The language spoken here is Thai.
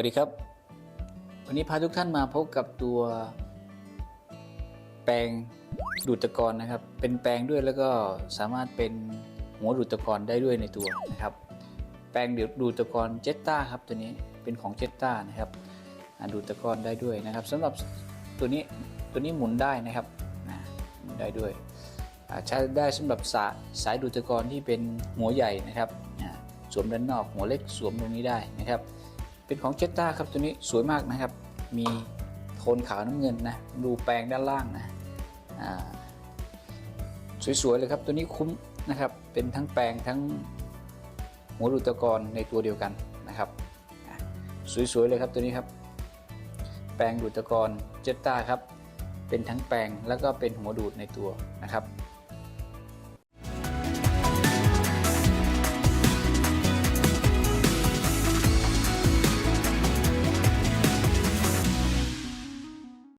วัสดีครับ วันนี้พาทุกท่านมาพบกับตัว แปลงดูดตะกอนนะครับ เป็นแปลงด้วยแล้วก็สามารถเป็นหัวดูดตะกอนได้ด้วยในตัวนะครับ แปลงดูดตะกอนเจตตาครับตัวนี้เป็นของเจตตานะครับดูดตะกอนได้ด้วยนะครับสำหรับตัวนี้ตัวนี้หมุนได้นะครับหมุนได้ด้วยใช้ได้สำหรับสายสายดูดตะกอนที่เป็นหัวใหญ่นะครับสวมด้านนอกหัวเล็กสวมตรงนี้ได้นะครับ เป็นของเจตต้าครับตัวนี้สวยมากนะครับ มีโทนขาวน้ำเงินนะ ดูแปลงด้านล่างนะสวยๆเลยครับตัวนี้คุ้มนะครับ เป็นทั้งแปลงทั้งหัวดูดตะกอนในตัวเดียวกันนะครับสวยๆเลยครับตัวนี้ครับ แปลงดูดตะกอนเจตต้าครับ เป็นทั้งแปลงแล้วก็เป็นหัวดูดในตัวนะครับ